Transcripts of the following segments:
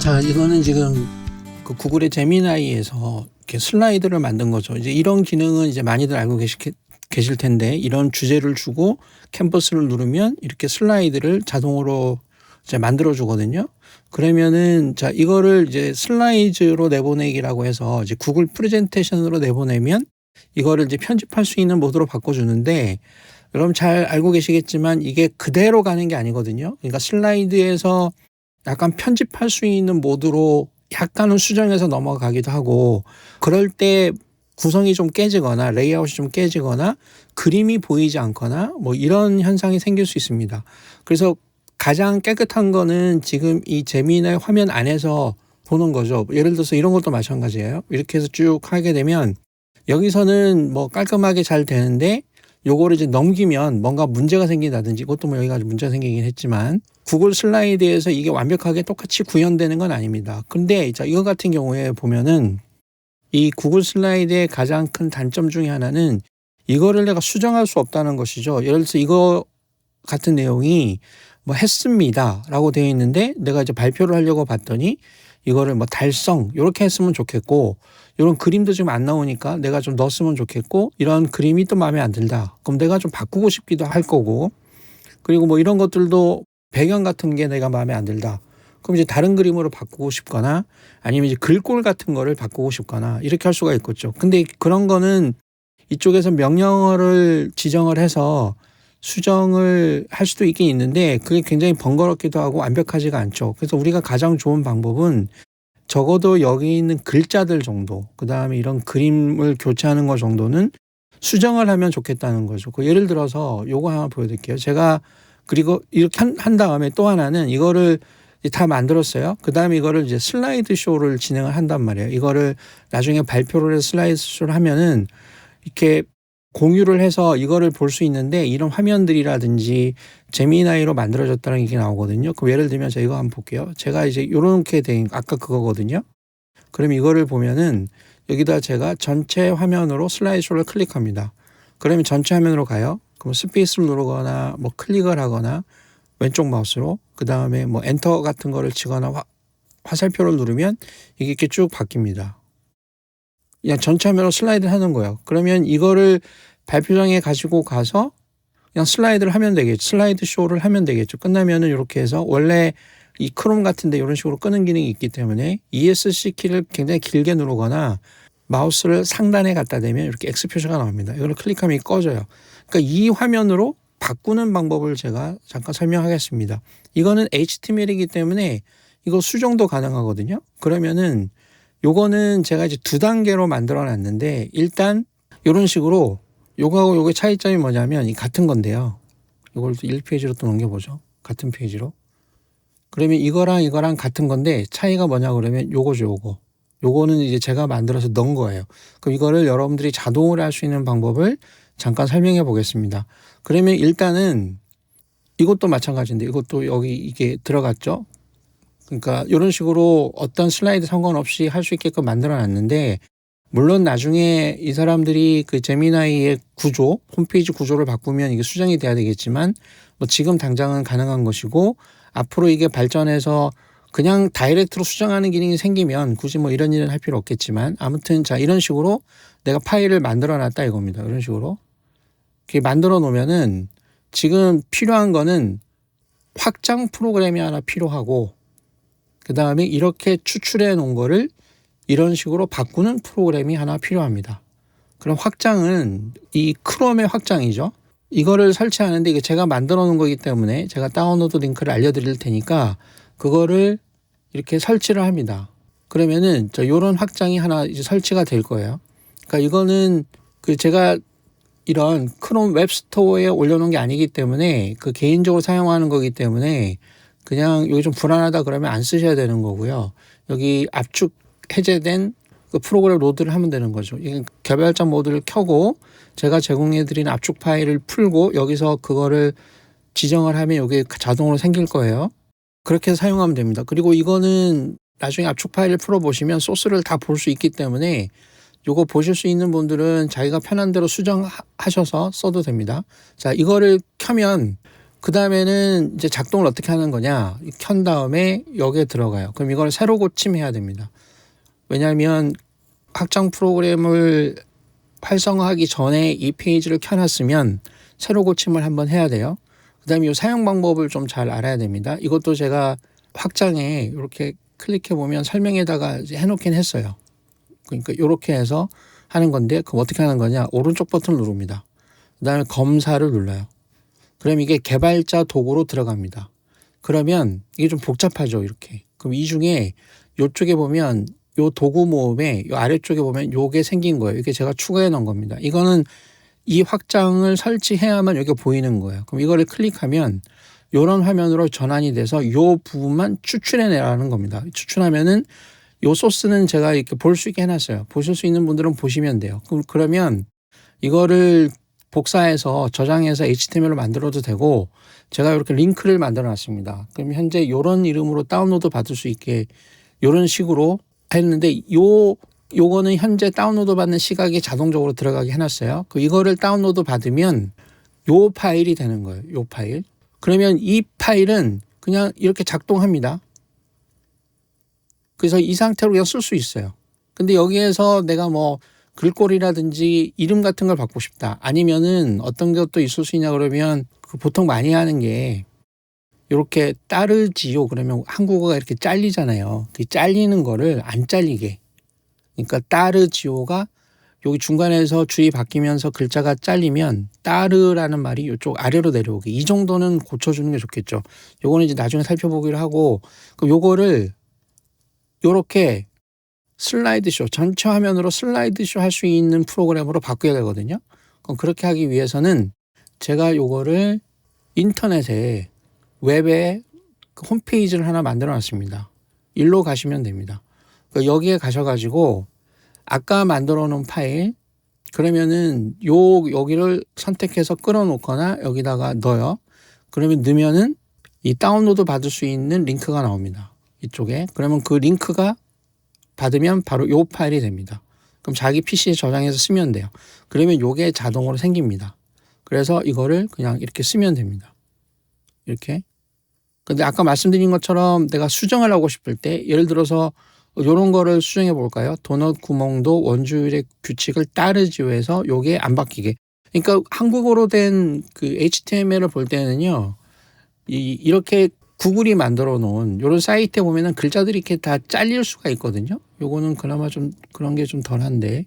자, 이거는 지금 그 구글의 제미나이에서 이렇게 슬라이드를 만든 거죠. 이제 이런 기능은 이제 많이들 알고 계시, 계실 텐데 이런 주제를 주고 캔버스를 누르면 이렇게 슬라이드를 자동으로 이제 만들어 주거든요. 그러면은 자 이거를 이제 슬라이드로 내보내기라고 해서 이제 구글 프레젠테이션으로 내보내면 이거를 이제 편집할 수 있는 모드로 바꿔주는데 여러분 잘 알고 계시겠지만 이게 그대로 가는 게 아니거든요. 그러니까 슬라이드에서 약간 편집할 수 있는 모드로 약간은 수정해서 넘어가기도 하고 그럴 때 구성이 좀 깨지거나 레이아웃이 좀 깨지거나 그림이 보이지 않거나 뭐 이런 현상이 생길 수 있습니다. 그래서 가장 깨끗한 거는 지금 이 재미나의 화면 안에서 보는 거죠. 예를 들어서 이런 것도 마찬가지예요. 이렇게 해서 쭉 하게 되면 여기서는 뭐 깔끔하게 잘 되는데 요거를 이제 넘기면 뭔가 문제가 생긴다든지 이것도 뭐 여기가 문제가 생기긴 했지만 구글 슬라이드에서 이게 완벽하게 똑같이 구현되는 건 아닙니다. 근데 자 이거 같은 경우에 보면은 이 구글 슬라이드의 가장 큰 단점 중에 하나는 이거를 내가 수정할 수 없다는 것이죠. 예를 들어서 이거 같은 내용이 뭐 했습니다 라고 되어 있는데 내가 이제 발표를 하려고 봤더니 이거를 뭐 달성 이렇게 했으면 좋겠고 이런 그림도 지금 안 나오니까 내가 좀 넣었으면 좋겠고 이런 그림이 또 마음에 안 든다. 그럼 내가 좀 바꾸고 싶기도 할 거고 그리고 뭐 이런 것들도 배경 같은 게 내가 마음에 안 들다. 그럼 이제 다른 그림으로 바꾸고 싶거나 아니면 이제 글꼴 같은 거를 바꾸고 싶거나 이렇게 할 수가 있겠죠. 근데 그런 거는 이쪽에서 명령어를 지정을 해서 수정을 할 수도 있긴 있는데 그게 굉장히 번거롭기도 하고 완벽하지가 않죠. 그래서 우리가 가장 좋은 방법은 적어도 여기 있는 글자들 정도, 그 다음에 이런 그림을 교체하는 것 정도는 수정을 하면 좋겠다는 거죠. 그 예를 들어서 요거 하나 보여드릴게요. 제가 그리고 이렇게 한, 한 다음에 또 하나는 이거를 다 만들었어요. 그 다음에 이거를 이제 슬라이드 쇼를 진행을 한단 말이에요. 이거를 나중에 발표를 해서 슬라이드 쇼를 하면은 이렇게 공유를 해서 이거를 볼 수 있는데 이런 화면들이라든지 재미나이로 만들어졌다는 게 나오거든요. 그럼 예를 들면 제가 이거 한번 볼게요. 제가 이제 요렇게 된 아까 그거거든요. 그럼 이거를 보면은 여기다 제가 전체 화면으로 슬라이드쇼를 클릭합니다. 그러면 전체 화면으로 가요. 그럼 스페이스를 누르거나 뭐 클릭을 하거나 왼쪽 마우스로 그 다음에 뭐 엔터 같은 거를 치거나 화, 화살표를 누르면 이게 이렇게 쭉 바뀝니다. 그냥 전체 화면으로 슬라이드 하는 거예요. 그러면 이거를 발표장에 가지고 가서 그냥 슬라이드를 하면 되겠죠. 슬라이드 쇼를 하면 되겠죠. 끝나면은 이렇게 해서 원래 이 크롬 같은데 이런 식으로 끄는 기능이 있기 때문에 ESC 키를 굉장히 길게 누르거나 마우스를 상단에 갖다 대면 이렇게 X 표시가 나옵니다. 이걸 클릭하면 꺼져요. 그러니까 이 화면으로 바꾸는 방법을 제가 잠깐 설명하겠습니다. 이거는 HTML이기 때문에 이거 수정도 가능하거든요. 그러면은 요거는 제가 이제 두 단계로 만들어 놨는데 일단 이런 식으로 요거하고 요게 차이점이 뭐냐면 이 같은 건데요. 이걸 또 1페이지로 또 넘겨보죠. 같은 페이지로. 그러면 이거랑 이거랑 같은 건데 차이가 뭐냐 그러면 요거죠 요거. 요거는 이제 제가 만들어서 넣은 거예요. 그럼 이거를 여러분들이 자동으로 할 수 있는 방법을 잠깐 설명해 보겠습니다. 그러면 일단은 이것도 마찬가지인데 이것도 여기 이게 들어갔죠. 그러니까 이런 식으로 어떤 슬라이드 상관없이 할 수 있게끔 만들어 놨는데 물론 나중에 이 사람들이 그 제미나이의 구조, 홈페이지 구조를 바꾸면 이게 수정이 돼야 되겠지만 뭐 지금 당장은 가능한 것이고 앞으로 이게 발전해서 그냥 다이렉트로 수정하는 기능이 생기면 굳이 뭐 이런 일은 할 필요 없겠지만 아무튼 자 이런 식으로 내가 파일을 만들어 놨다 이겁니다. 이런 식으로 이렇게 만들어 놓으면은 지금 필요한 거는 확장 프로그램이 하나 필요하고 그 다음에 이렇게 추출해 놓은 거를 이런 식으로 바꾸는 프로그램이 하나 필요합니다. 그럼 확장은 이 크롬의 확장이죠. 이거를 설치하는데 이게 제가 만들어 놓은 거기 때문에 제가 다운로드 링크를 알려드릴 테니까 그거를 이렇게 설치를 합니다. 그러면은 저 요런 확장이 하나 이제 설치가 될 거예요. 그러니까 이거는 그 제가 이런 크롬 웹스토어에 올려놓은 게 아니기 때문에 그 개인적으로 사용하는 거기 때문에 그냥 여기 좀 불안하다 그러면 안 쓰셔야 되는 거고요. 여기 압축 해제된 그 프로그램 로드를 하면 되는 거죠. 이 개발자 모드를 켜고 제가 제공해드린 압축 파일을 풀고 여기서 그거를 지정을 하면 여기 자동으로 생길 거예요. 그렇게 사용하면 됩니다. 그리고 이거는 나중에 압축 파일을 풀어보시면 소스를 다 볼 수 있기 때문에 요거 보실 수 있는 분들은 자기가 편한 대로 수정하셔서 써도 됩니다. 자, 이거를 켜면 그 다음에는 이제 작동을 어떻게 하는 거냐. 켠 다음에 여기에 들어가요. 그럼 이걸 새로 고침해야 됩니다. 왜냐하면 확장 프로그램을 활성화하기 전에 이 페이지를 켜놨으면 새로 고침을 한번 해야 돼요. 그 다음에 이 사용 방법을 좀 잘 알아야 됩니다. 이것도 제가 확장에 이렇게 클릭해 보면 설명에다가 해놓긴 했어요. 그러니까 이렇게 해서 하는 건데 그럼 어떻게 하는 거냐? 오른쪽 버튼을 누릅니다. 그 다음에 검사를 눌러요. 그럼 이게 개발자 도구로 들어갑니다. 그러면 이게 좀 복잡하죠, 이렇게. 그럼 이 중에 요쪽에 보면 요 도구 모음에 요 아래쪽에 보면 요게 생긴 거예요. 이게 제가 추가해 놓은 겁니다. 이거는 이 확장을 설치해야만 여기가 보이는 거예요. 그럼 이거를 클릭하면 요런 화면으로 전환이 돼서 요 부분만 추출해 내라는 겁니다. 추출하면은 요 소스는 제가 이렇게 볼 수 있게 해놨어요. 보실 수 있는 분들은 보시면 돼요. 그럼 그러면 이거를 복사해서 저장해서 HTML로 만들어도 되고 제가 이렇게 링크를 만들어 놨습니다. 그럼 현재 요런 이름으로 다운로드 받을 수 있게 요런 식으로 했는데 요 요거는 현재 다운로드 받는 시각이 자동적으로 들어가게 해놨어요. 그 이거를 다운로드 받으면 요 파일이 되는 거예요. 요 파일. 그러면 이 파일은 그냥 이렇게 작동합니다. 그래서 이 상태로 그냥 쓸 수 있어요. 근데 여기에서 내가 뭐 글꼴이라든지 이름 같은 걸 받고 싶다. 아니면은 어떤 것도 있을 수 있냐 그러면 그 보통 많이 하는 게 이렇게 따르지요. 그러면 한국어가 이렇게 잘리잖아요. 그 잘리는 거를 안 잘리게. 그러니까 따르지요가 여기 중간에서 줄이 바뀌면서 글자가 잘리면 따르라는 말이 이쪽 아래로 내려오게. 이 정도는 고쳐주는 게 좋겠죠. 요거는 이제 나중에 살펴보기로 하고 그럼 요거를 요렇게 슬라이드쇼 전체 화면으로 슬라이드쇼 할 수 있는 프로그램으로 바꿔야 되거든요. 그럼 그렇게 하기 위해서는 제가 요거를 인터넷에 웹에 그 홈페이지를 하나 만들어 놨습니다. 일로 가시면 됩니다. 그 여기에 가셔가지고 아까 만들어 놓은 파일 그러면은 요 여기를 선택해서 끌어 놓거나 여기다가 넣어요. 그러면 넣으면은 이 다운로드 받을 수 있는 링크가 나옵니다. 이쪽에 그러면 그 링크가 받으면 바로 요 파일이 됩니다. 그럼 자기 PC에 저장해서 쓰면 돼요. 그러면 요게 자동으로 생깁니다. 그래서 이거를 그냥 이렇게 쓰면 됩니다. 이렇게. 근데 아까 말씀드린 것처럼 내가 수정을 하고 싶을 때 예를 들어서 요런 거를 수정해 볼까요? 도넛 구멍도 원주율의 규칙을 따르지요 해서 요게 안 바뀌게. 그러니까 한국어로 된 그 HTML을 볼 때는요. 이 이렇게 구글이 만들어 놓은 요런 사이트에 보면은 글자들이 이렇게 다 잘릴 수가 있거든요. 요거는 그나마 좀 그런 게 좀 덜한데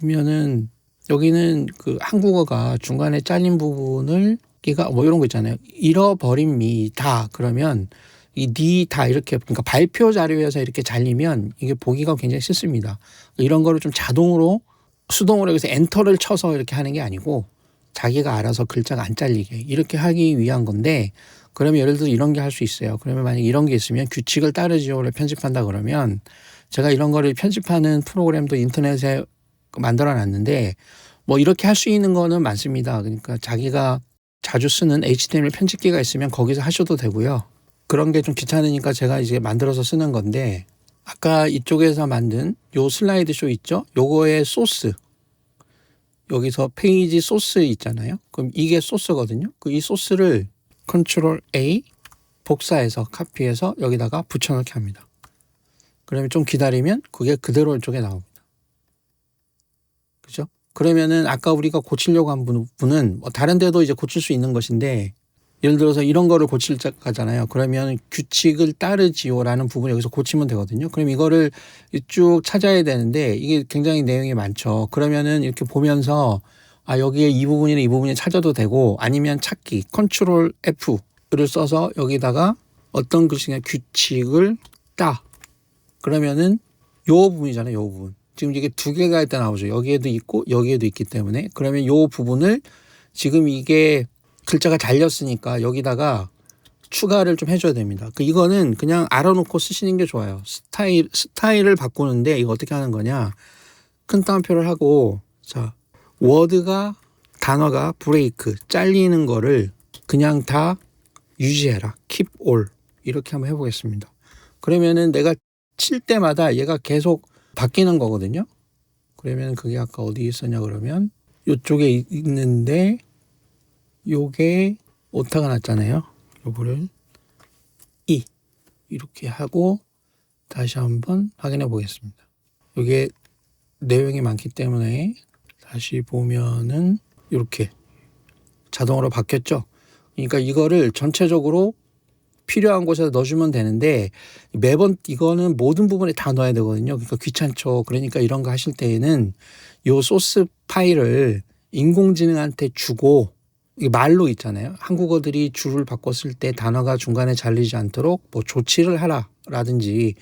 보면은 여기는 그 한국어가 중간에 잘린 부분을 걔가 뭐 이런 거 있잖아요. 잃어버린 미다 그러면 이 니다 이렇게 그러니까 발표 자료에서 이렇게 잘리면 이게 보기가 굉장히 싫습니다. 이런 거를 좀 자동으로 수동으로 여기서 엔터를 쳐서 이렇게 하는 게 아니고 자기가 알아서 글자가 안 잘리게 이렇게 하기 위한 건데 그러면 예를 들어 이런 게 할 수 있어요. 그러면 만약 이런 게 있으면 규칙을 따르지요를 편집한다 그러면 제가 이런 거를 편집하는 프로그램도 인터넷에 만들어 놨는데 뭐 이렇게 할 수 있는 거는 많습니다. 그러니까 자기가 자주 쓰는 HTML 편집기가 있으면 거기서 하셔도 되고요. 그런 게 좀 귀찮으니까 제가 이제 만들어서 쓰는 건데 아까 이쪽에서 만든 요 슬라이드 쇼 있죠? 요거의 소스 여기서 페이지 소스 있잖아요. 그럼 이게 소스거든요. 그 이 소스를 컨트롤 A 복사해서 카피해서 여기다가 붙여넣기 합니다. 그러면 좀 기다리면 그게 그대로 이쪽에 나옵니다. 그죠? 그러면은 아까 우리가 고치려고 한 부분은 뭐 다른 데도 이제 고칠 수 있는 것인데 예를 들어서 이런 거를 고칠 거잖아요. 그러면 규칙을 따르지요라는 부분 여기서 고치면 되거든요. 그럼 이거를 쭉 찾아야 되는데 이게 굉장히 내용이 많죠. 그러면은 이렇게 보면서 아 여기에 이 부분이나 이 부분이 찾아도 되고 아니면 찾기 컨트롤 F를 써서 여기다가 어떤 글씨냐 규칙을 따 그러면은 요 부분이잖아요. 요 부분. 지금 이게 두 개가 일단 나오죠. 여기에도 있고 여기에도 있기 때문에 그러면 요 부분을 지금 이게 글자가 잘렸으니까 여기다가 추가를 좀 해줘야 됩니다. 그 이거는 그냥 알아놓고 쓰시는 게 좋아요. 스타일 스타일을 바꾸는데 이거 어떻게 하는 거냐? 큰 따옴표를 하고 자 워드가 단어가 브레이크 잘리는 거를 그냥 다 유지해라. keep all 이렇게 한번 해보겠습니다. 그러면은 내가 칠 때마다 얘가 계속 바뀌는 거거든요. 그러면 그게 아까 어디 있었냐 그러면 이쪽에 있는데 요게 오타가 났잖아요. 요거를 이 이렇게 하고 다시 한번 확인해 보겠습니다. 이게 내용이 많기 때문에 다시 보면은 이렇게 자동으로 바뀌었죠. 그러니까 이거를 전체적으로 필요한 곳에 넣어주면 되는데 매번 이거는 모든 부분에 다 넣어야 되거든요. 그러니까 귀찮죠. 그러니까 이런 거 하실 때에는 요 소스 파일을 인공지능한테 주고 이 말로 있잖아요. 한국어들이 줄을 바꿨을 때 단어가 중간에 잘리지 않도록 뭐 조치를 하라라든지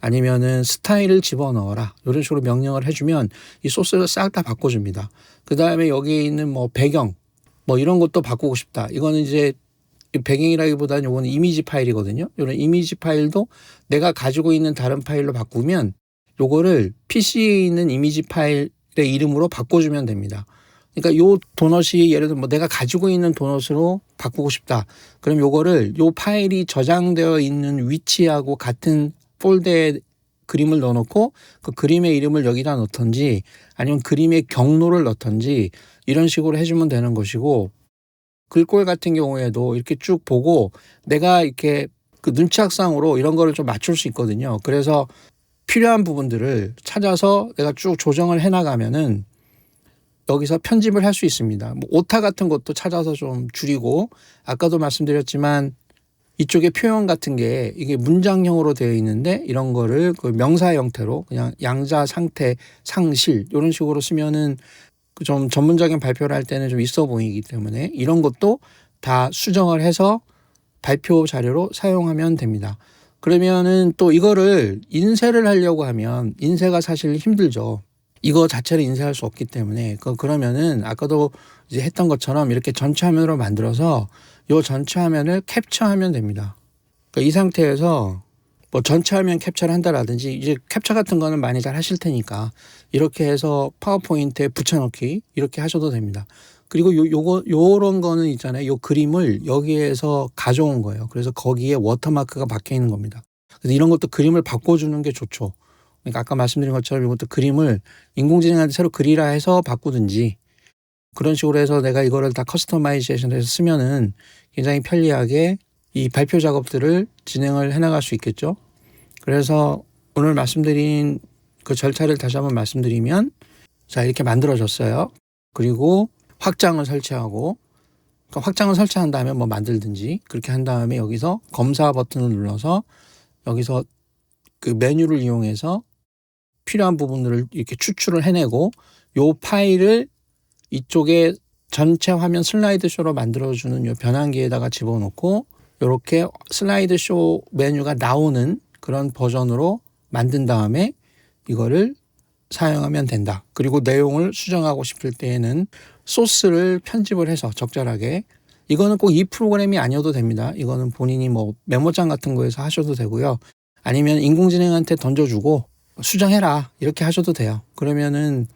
아니면은 스타일을 집어넣어라 이런 식으로 명령을 해주면 이 소스를 싹 다 바꿔줍니다. 그 다음에 여기에 있는 뭐 배경 뭐 이런 것도 바꾸고 싶다. 이거는 이제 배경이라기보다는 요거는 이미지 파일이거든요. 이런 이미지 파일도 내가 가지고 있는 다른 파일로 바꾸면 요거를 PC에 있는 이미지 파일의 이름으로 바꿔주면 됩니다. 그러니까 요 도넛이 예를 들어 뭐 내가 가지고 있는 도넛으로 바꾸고 싶다. 그럼 요거를 요 파일이 저장되어 있는 위치하고 같은 폴더에 그림을 넣어놓고 그 그림의 이름을 여기다 넣던지 아니면 그림의 경로를 넣던지 이런 식으로 해주면 되는 것이고 글꼴 같은 경우에도 이렇게 쭉 보고 내가 이렇게 그 눈치학상으로 이런 거를 좀 맞출 수 있거든요. 그래서 필요한 부분들을 찾아서 내가 쭉 조정을 해 나가면은 여기서 편집을 할 수 있습니다. 뭐 오타 같은 것도 찾아서 좀 줄이고 아까도 말씀드렸지만 이쪽에 표현 같은 게 이게 문장형으로 되어 있는데 이런 거를 그 명사 형태로 그냥 양자 상태 상실 이런 식으로 쓰면은 그좀 전문적인 발표를 할 때는 좀 있어 보이기 때문에 이런 것도 다 수정을 해서 발표 자료로 사용하면 됩니다. 그러면은 또 이거를 인쇄를 하려고 하면 인쇄가 사실 힘들죠. 이거 자체를 인쇄할 수 없기 때문에 그 그러면은 아까도 이제 했던 것처럼 이렇게 전체 화면으로 만들어서 요 전체 화면을 캡처하면 됩니다. 그러니까 이 상태에서 뭐 전체 화면 캡처를 한다라든지 이제 캡처 같은 거는 많이 잘 하실 테니까 이렇게 해서 파워포인트에 붙여넣기 이렇게 하셔도 됩니다. 그리고 요 요거 요런 거는 있잖아요. 요 그림을 여기에서 가져온 거예요. 그래서 거기에 워터마크가 박혀 있는 겁니다. 그래서 이런 것도 그림을 바꿔주는 게 좋죠. 그러니까 아까 말씀드린 것처럼 이것도 그림을 인공지능한테 새로 그리라 해서 바꾸든지 그런 식으로 해서 내가 이거를 다 커스터마이제이션해서 쓰면은 굉장히 편리하게 이 발표 작업들을 진행을 해나갈 수 있겠죠. 그래서 오늘 말씀드린 그 절차를 다시 한번 말씀드리면 자 이렇게 만들어졌어요. 그리고 확장을 설치하고 그러니까 확장을 설치한 다음에 뭐 만들든지 그렇게 한 다음에 여기서 검사 버튼을 눌러서 여기서 그 메뉴를 이용해서 필요한 부분들을 이렇게 추출을 해내고 요 파일을 이쪽에 전체 화면 슬라이드 쇼로 만들어주는 요 변환기에다가 집어넣고 이렇게 슬라이드 쇼 메뉴가 나오는 그런 버전으로 만든 다음에 이거를 사용하면 된다. 그리고 내용을 수정하고 싶을 때에는 소스를 편집을 해서 적절하게 이거는 꼭 이 프로그램이 아니어도 됩니다. 이거는 본인이 뭐 메모장 같은 거에서 하셔도 되고요. 아니면 인공지능한테 던져주고 수정해라 이렇게 하셔도 돼요. 그러면은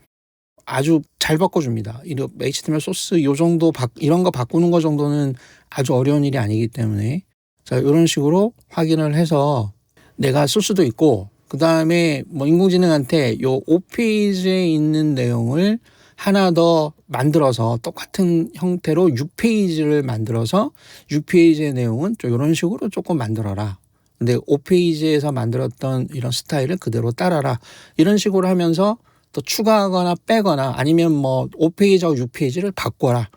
아주 잘 바꿔줍니다. 이런 HTML 소스 요 정도 바, 이런 거 바꾸는 거 정도는 아주 어려운 일이 아니기 때문에 자 이런 식으로 확인을 해서 내가 쓸 수도 있고 그 다음에 뭐 인공지능한테 요 5페이지에 있는 내용을 하나 더 만들어서 똑같은 형태로 6페이지를 만들어서 6페이지의 내용은 좀 이런 식으로 조금 만들어라. 근데 5페이지에서 만들었던 이런 스타일을 그대로 따라라. 이런 식으로 하면서 또 추가하거나 빼거나 아니면 뭐 5페이지하고 6페이지를 바꿔라.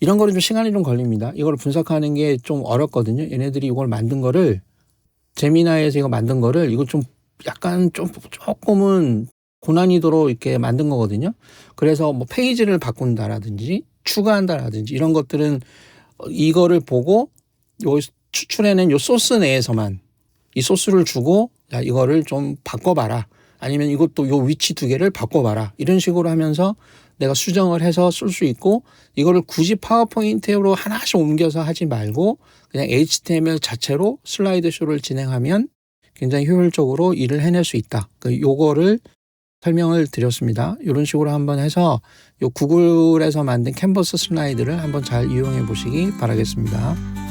이런 거는 좀 시간이 좀 걸립니다. 이걸 분석하는 게 좀 어렵거든요. 얘네들이 이걸 만든 거를 제미나에서 이거 만든 거를 이거 좀 약간 좀 조금은 고난이도로 이렇게 만든 거거든요. 그래서 뭐 페이지를 바꾼다라든지 추가한다라든지 이런 것들은 이거를 보고 요 추출해낸 요 소스 내에서만 이 소스를 주고 야 이거를 좀 바꿔봐라. 아니면 이것도 요 위치 두 개를 바꿔봐라. 이런 식으로 하면서 내가 수정을 해서 쓸 수 있고 이거를 굳이 파워포인트로 하나씩 옮겨서 하지 말고 그냥 HTML 자체로 슬라이드 쇼를 진행하면 굉장히 효율적으로 일을 해낼 수 있다. 그 요거를 설명을 드렸습니다. 이런 식으로 한번 해서 요 구글에서 만든 캔버스 슬라이드를 한번 잘 이용해 보시기 바라겠습니다.